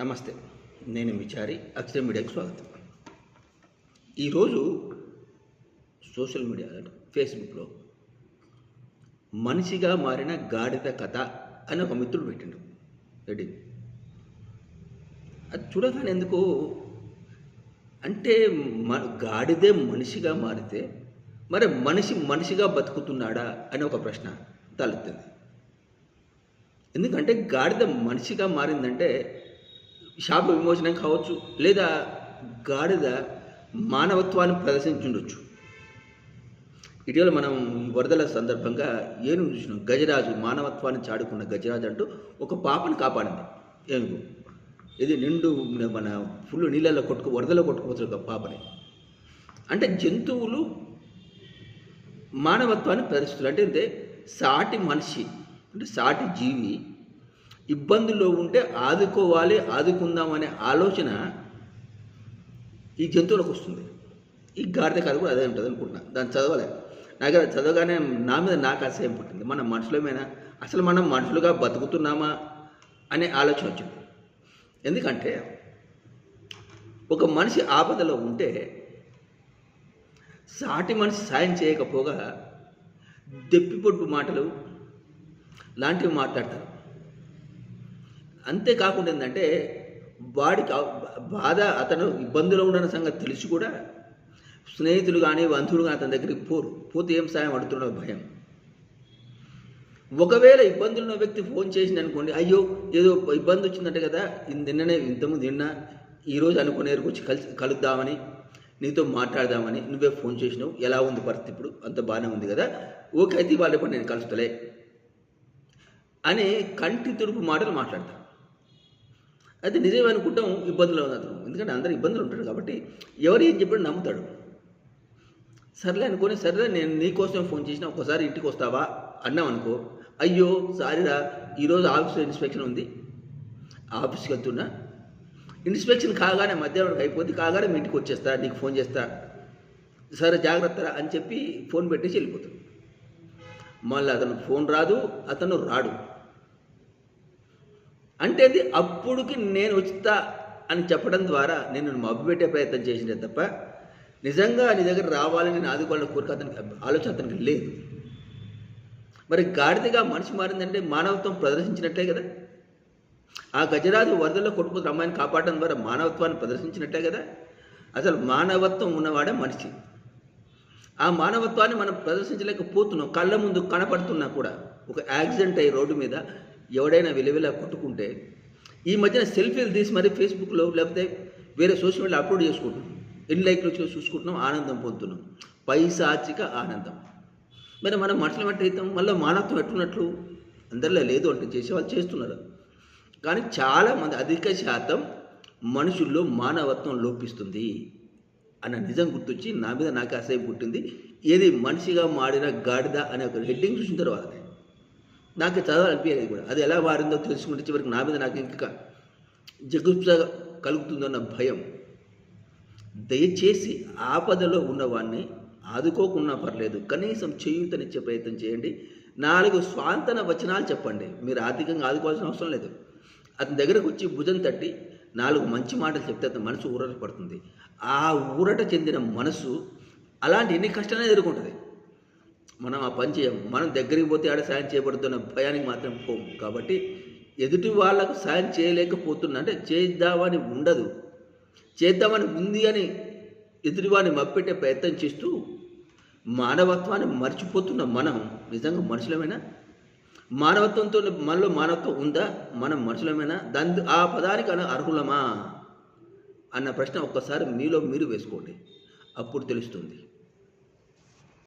నమస్తే నేను విచారి అక్షర మీడియాకు స్వాగతం. ఈరోజు సోషల్ మీడియా ఫేస్బుక్లో మనిషిగా మారిన గాడిద కథ అని ఒక మిత్రుడు పెట్టిండు. రెడ్డి అది చూడగానే ఎందుకు అంటే మ గాడిదే మనిషిగా మారితే మరి మనిషి మనిషిగా బతుకుతున్నాడా అని ఒక ప్రశ్న తలెత్తింది. ఎందుకంటే గాడిద మనిషిగా మారిందంటే శాప విమోచనం కావచ్చు లేదా గాడిద మానవత్వాన్ని ప్రదర్శించుండొచ్చు. ఇటీవల మనం వరదల సందర్భంగా ఏనుగు చూసినాం. గజరాజు మానవత్వాన్ని చాడుకున్న గజరాజు అంటూ ఒక పాపని కాపాడింది ఏనుగు. ఇది నిండు మన ఫుల్ నీళ్ళల్లో కొట్టుకు వరదలో కొట్టుకుపోతున్న ఒక పాపని. అంటే జంతువులు మానవత్వాన్ని ప్రదర్శిస్తున్నారు. అంటే అంటే సాటి మనిషి అంటే సాటి జీవి ఇబ్బందుల్లో ఉంటే ఆదుకోవాలి ఆదుకుందాం అనే ఆలోచన ఈ జంతువులకు వస్తుంది. ఈ గాడిద కథ కూడా అదే ఉంటుంది అనుకుంటున్నా. దాన్ని చదవలే. నాకు చదవగానే నా మీద నాకు అసహ్యం పుట్టింది. మన మనుషులమేనా? అసలు మనం మనుషులుగా బతుకుతున్నామా? అనే ఆలోచన వచ్చింది. ఎందుకంటే ఒక మనిషి ఆపదలో ఉంటే సాటి మనిషి సాయం చేయకపోగా దెప్పిపొట్టు మాటలు లాంటివి మాట్లాడతారు. అంతేకాకుండా ఏంటంటే వాడికి బాధ అతను ఇబ్బందులో ఉన్న సంగతి తెలిసి కూడా స్నేహితులు కానీ బంధువులు కానీ అతని దగ్గరికి పోరు. పోతే ఏం సాయం? అడుగుతున్న భయం. ఒకవేళ ఇబ్బందులు ఉన్న వ్యక్తి ఫోన్ చేసింది అనుకోండి అయ్యో ఏదో ఇబ్బంది వచ్చిందంటే కదా నిన్ననే ఇంతకుముందు నిన్న ఈరోజు అనుకునే వచ్చి కలిసి కలుద్దామని నీతో మాట్లాడదామని నువ్వే ఫోన్ చేసినావు. ఎలా ఉంది పరిస్థితి ఇప్పుడు? అంత బాగానే ఉంది కదా. ఓకే అయితే వాళ్ళ నేను కలుస్తలే అని కంటి తుడుపు మాటలు మాట్లాడతాను అయితే నిజమే అనుకుంటాం ఇబ్బందులు ఉంది అతను? ఎందుకంటే అందరు ఇబ్బందులు ఉంటాడు కాబట్టి ఎవరు ఏం చెప్పాడు నమ్ముతాడు. సర్లే అనుకొని సర్లే నేను నీకోసం ఫోన్ చేసిన ఒకసారి ఇంటికి వస్తావా? అన్నాం అనుకో అయ్యో సారీరా ఈరోజు ఆఫీస్లో ఇన్స్పెక్షన్ ఉంది. ఆఫీస్కి వెళ్తున్నా. ఇన్స్పెక్షన్ కాగానే మధ్యాహ్నం అయిపోద్ది కాగానే మీ ఇంటికి వచ్చేస్తా నీకు ఫోన్ చేస్తా. సరే జాగ్రత్త అని చెప్పి ఫోన్ పెట్టేసి వెళ్ళిపోతాడు. మళ్ళీ అతను ఫోన్ రాదు అతను రాడు. అంటే అది అప్పుడుకి నేను ఉచిత అని చెప్పడం ద్వారా నేను మభ్యపెట్టే ప్రయత్నం చేసినే తప్ప నిజంగా నీ దగ్గర రావాలని నేను ఆదుకోవాలని కోరిక అతనికి ఆలోచన అతనికి లేదు. మరి గాడిదగా మనిషి మారిందంటే మానవత్వం ప్రదర్శించినట్టే కదా. ఆ గజరాజు వరదల్లో కొట్టుకుపోతున్న అమ్మాయిని కాపాడడం ద్వారా మానవత్వాన్ని ప్రదర్శించినట్టే కదా. అసలు మానవత్వం ఉన్నవాడే మనిషి. ఆ మానవత్వాన్ని మనం ప్రదర్శించలేకపోతున్నాం. కళ్ళ ముందు కనపడుతున్నా కూడా. ఒక యాక్సిడెంట్ అయ్యి రోడ్డు మీద ఎవడైనా విలువిలా కొట్టుకుంటే ఈ మధ్యన సెల్ఫీలు తీసి మరి ఫేస్బుక్లో లేకపోతే వేరే సోషల్ మీడియా అప్లోడ్ చేసుకుంటున్నాం. ఎన్ని లైక్లు వచ్చి చూసుకుంటున్నాం ఆనందం పొందుతున్నాం. పైశాచిక ఆనందం. మరి మనం మనుషులు అంటే అవుతాం మళ్ళీ మానవత్వం ఎట్టున్నట్లు అందరిలో లేదు అంటే చేసేవాళ్ళు చేస్తున్నారు. కానీ చాలామంది అధిక శాతం మనుషుల్లో మానవత్వం లోపిస్తుంది అన్న నిజం గుర్తొచ్చి నా మీద నాకు అసహ్యం పుట్టింది. ఏది మనిషిగా మాడిన గాడిద అనే ఒక హెడ్డింగ్ చూసిన తర్వాత నాకు చదవాలనిపించలేదు కూడా. అది ఎలా మారిందో తెలుసుకుంటే చివరికి నా మీద నాకు ఇంకా జగుప్స కలుగుతుందన్న భయం. దయచేసి ఆపదలో ఉన్నవాడిని ఆదుకోకున్నా పర్లేదు. కనీసం చేయూతనిచ్చే ప్రయత్నం చేయండి. నాలుగు స్వాంతన వచనాలు చెప్పండి. మీరు ఆర్థికంగా ఆదుకోవాల్సిన అవసరం లేదు. అతని దగ్గరకు వచ్చి భుజం తట్టి నాలుగు మంచి మాటలు చెప్తే అతని మనసు ఊరట పడుతుంది. ఆ ఊరట చెందిన మనసు అలాంటి ఎన్ని కష్టాలనే ఎదుర్కొంటుంది? మనం ఆ పని చేయము. మనం దగ్గరికి పోతే ఆడ సాయం చేయబడుతున్న భయానికి మాత్రం పోము. కాబట్టి ఎదుటి వాళ్ళకు సాయం చేయలేకపోతున్నా అంటే చేద్దామని ఉండదు. చేద్దామని ఉంది అని ఎదుటివాడిని మప్పెట్టే ప్రయత్నం చేస్తూ మానవత్వాన్ని మర్చిపోతున్న మనం నిజంగా మనుషులమైనా? మానవత్వంతో మనలో మానవత్వం ఉందా? మనం మనుషులమేనా? దాని ఆ పదానికి అన అర్హులమా? అన్న ప్రశ్న ఒక్కసారి మీలో మీరు వేసుకోండి. అప్పుడు తెలుస్తుంది.